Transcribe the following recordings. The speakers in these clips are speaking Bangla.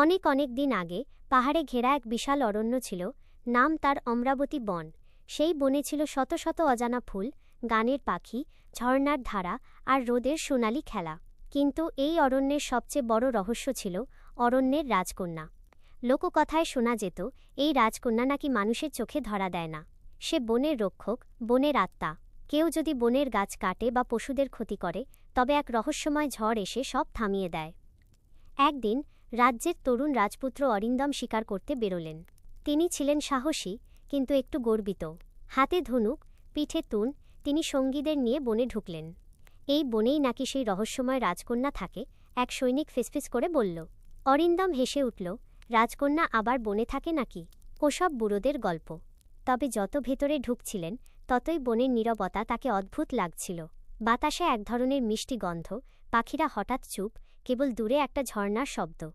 অনেক অনেক দিন আগে পাহাড়ে ঘেরা এক বিশাল অরণ্য ছিল, নাম তার অমরাবতী বন। সেই বনে ছিল শত শত অজানা ফুল, গানের পাখি, ঝর্ণার ধারা আর রোদের সোনালি খেলা। কিন্তু এই অরণ্যের সবচেয়ে বড় রহস্য ছিল অরণ্যের রাজকন্যা। লোককথায় শোনা যেত, এই রাজকন্যা নাকি মানুষের চোখে ধরা দেয় না। সে বনের রক্ষক, বনের আত্মা। কেউ যদি বনের গাছ কাটে বা পশুদের ক্ষতি করে, তবে এক রহস্যময় ঝড় এসে সব থামিয়ে দেয়। একদিন রাজ্যের তরুণ রাজপুত্র অরিন্দম শিকার করতে বেরোলেন। তিনি ছিলেন সাহসী, কিন্তু একটু গর্বিত। হাতে ধনুক, পিঠে তুন, তিনি সঙ্গীদের নিয়ে বনে ঢুকলেন। এই বনেই নাকি সেই রহস্যময় রাজকন্যা থাকে, এক সৈনিক ফিসফিস করে বলল। অরিন্দম হেসে উঠল, রাজকন্যা আবার বনে থাকে নাকি? ওসব বুড়োদের গল্প। তবে যত ভেতরে ঢুকছিলেন, ততই বনের নীরবতা তাকে অদ্ভুত লাগছিল। বাতাসে এক ধরনের মিষ্টি গন্ধ, পাখিরা হঠাৎ চুপ, কেবল দূরে একটা ঝর্ণার শব্দ।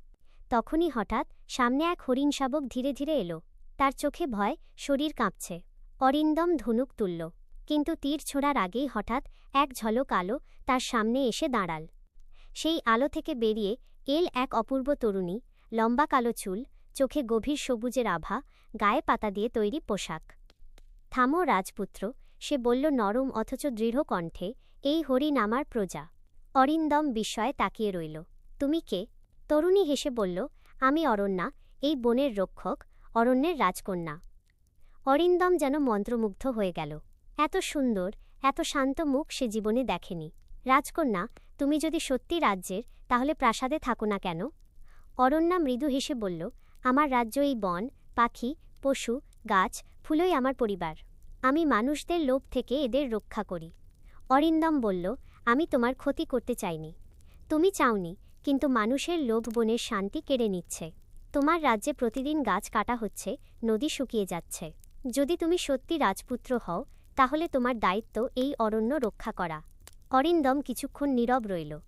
তখনই হঠাৎ সামনে এক হরিণ শাবক ধীরে ধীরে এলো। তার চোখে ভয়, শরীর কাঁপছে। অরিন্দম ধনুক তুলল। কিন্তু তীর ছোড়ার আগেই হঠাৎ এক ঝলক আলো তার সামনে এসে দাঁড়াল। সেই আলো থেকে বেরিয়ে এল এক অপূর্ব তরুণী, লম্বা কালো চুল, চোখে গভীর সবুজের আভা, গায়ে পাতা দিয়ে তৈরি পোশাক। থামো রাজপুত্র সে বলল নরম অথচ দৃঢ় কণ্ঠে, এই হরিণ আমার প্রজা। অরিন্দম বিস্ময়ে তাকিয়ে রইল। তুমি কে? তরুণী হেসে বলল, আমি অরণ্যা, এই বনের রক্ষক, অরণ্যের রাজকন্যা। অরিন্দম যেন মন্ত্রমুগ্ধ হয়ে গেল। এত সুন্দর, এত শান্ত মুখ সে জীবনে দেখেনি। রাজকন্যা, তুমি যদি সত্যি রাজ্যের, তাহলে প্রাসাদে থাকো না কেন? অরণ্যা মৃদু হেসে বলল, আমার রাজ্য এই বন, পাখি, পশু, গাছ, ফুলই আমার পরিবার। আমি মানুষদের লোভ থেকে এদের রক্ষা করি। অরিন্দম বলল, আমি তোমার ক্ষতি করতে চাইনি। তুমি চাওনি কিন্তু মানুষের লোভ বনের শান্তি কেড়ে নিচ্ছে। তোমার রাজ্যে প্রতিদিন গাছ কাটা হচ্ছে, নদী শুকিয়ে যাচ্ছে। যদি তুমি সত্যি রাজপুত্র হও, তাহলে তোমার দায়িত্ব এই অরণ্য রক্ষা করা। অরিন্দম কিছুক্ষণ নীরব রইল।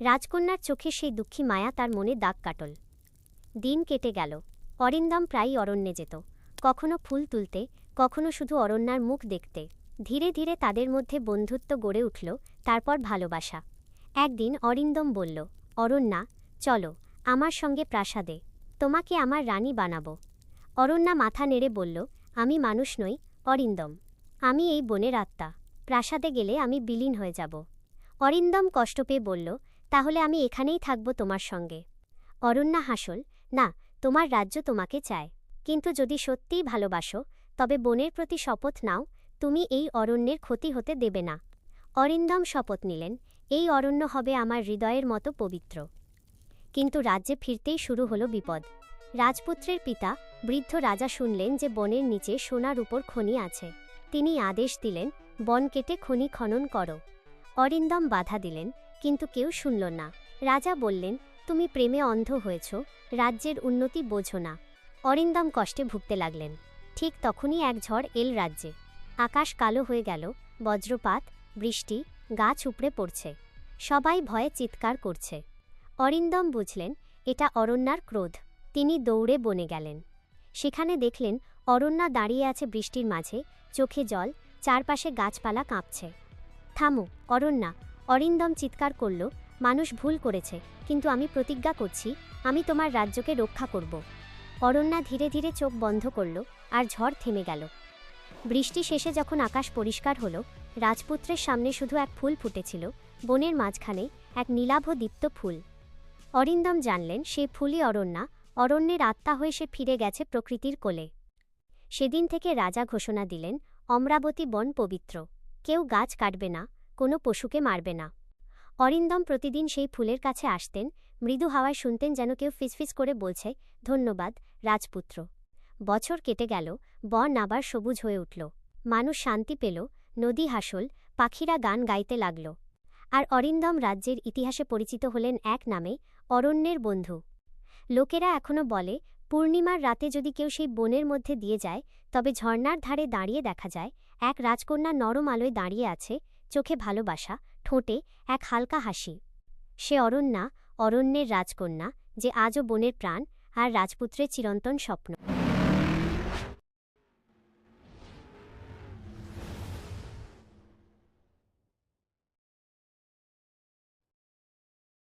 রাজকন্যার চোখে সেই দুঃখী মায়া তার মনে দাগ কাটল। দিন কেটে গেল। অরিন্দম প্রায়ই অরণ্যে যেত। কখনো ফুল তুলতে, কখনো শুধু অরণ্যার মুখ দেখতে। ধীরে ধীরে তাদের মধ্যে বন্ধুত্ব গড়ে উঠল, তারপর ভালোবাসা। একদিন অরিন্দম বলল অরণ্যা, চলো, আমার সঙ্গে প্রাসাদে, তোমাকে আমার রানী বানাবো। অরণ্যা মাথা নেড়ে বলল, আমি মানুষ নই, অরিন্দম। আমি এই বনের আত্মা, প্রাসাদে গেলে আমি বিলীন হয়ে যাব। অরিন্দম কষ্ট পেয়ে বলল, তাহলে আমি এখানেই থাকব তোমার সঙ্গে। অরণ্যা হাসল, না, তোমার রাজ্য তোমাকে চায়, কিন্তু যদি সত্যিই ভালোবাসো, তবে বনের প্রতি শপথ নাও, তুমি এই অরণ্যের ক্ষতি হতে দেবে না। অরিন্দম শপথ নিলেন এই অরণ্য হবে আমার হৃদয়ের মতো পবিত্র। কিন্তু রাজ্যে ফিরতেই শুরু হলো বিপদ। রাজপুত্রের পিতা, বৃদ্ধ রাজা শুনলেন যে বনের নিচে সোনার উপর খনি আছে। তিনি আদেশ দিলেন, বন কেটে খনি খনন করো। অরিন্দম বাধা দিলেন, কিন্তু কেউ শুনল না। রাজা বললেন, তুমি প্রেমে অন্ধ হয়েছ, রাজ্যের উন্নতি বোঝো না। অরিন্দম কষ্টে ভুগতে লাগলেন। ঠিক তখনই এক ঝড় এল রাজ্যে। আকাশ কালো হয়ে গেল, বজ্রপাত, বৃষ্টি গাছ উপড়ে পড়ছে। সবাই ভয়ে চিৎকার করছে। অরিন্দম বুঝলেন, এটা অরণ্যার ক্রোধ। তিনি দৌড়ে বনে গেলেন। সেখানে দেখলেন, অরণ্যা দাঁড়িয়ে আছে বৃষ্টির মাঝে, চোখে জল, চারপাশে গাছপালা কাঁপছে। থামো, অরণ্যা। অরিন্দম চিৎকার করল, মানুষ ভুল করেছে, কিন্তু আমি প্রতিজ্ঞা করছি, আমি তোমার রাজ্যকে রক্ষা করব। অরণ্যা ধীরে ধীরে চোখ বন্ধ করল, আর ঝড় থেমে গেল। বৃষ্টি শেষে যখন আকাশ পরিষ্কার হলো, রাজপুত্রের সামনে শুধু এক ফুল ফুটেছিল, বনের মাঝখানে এক নীলাভ দীপ্ত ফুল। অরিন্দম জানলেন, সে ফুলই অরণ্যা, অরণ্যের আত্মা হয়ে সে ফিরে গেছে প্রকৃতির কোলে। সেদিন থেকে রাজা ঘোষণা দিলেন, অমরাবতী বন পবিত্র, কেউ গাছ কাটবে না, কোনো পশুকে মারবে না। অরিন্দম প্রতিদিন সেই ফুলের কাছে আসতেন, মৃদু হাওয়ায় শুনতেন যেন কেউ ফিসফিস করে বলছে, ধন্যবাদ, রাজপুত্র। বছর কেটে গেল, বন আবার সবুজ হয়ে উঠল। মানুষ শান্তি পেল, নদী হাসল, পাখিরা গান গাইতে লাগল। আর অরিন্দম রাজ্যের ইতিহাসে পরিচিত হলেন এক নামে, অরণ্যের বন্ধু। লোকেরা এখনও বলে, পূর্ণিমার রাতে যদি কেউ সেই বনের মধ্যে দিয়ে যায়, তবে ঝর্নার ধারে দাঁড়িয়ে দেখা যায়, এক রাজকন্যা নরম আলোয় দাঁড়িয়ে আছে, চোখে ভালোবাসা, ঠোঁটে এক হালকা হাসি। সে অরণ্যা, অরণ্যের রাজকন্যা, যে আজও বনের প্রাণ, আর রাজপুত্রের চিরন্তন স্বপ্ন।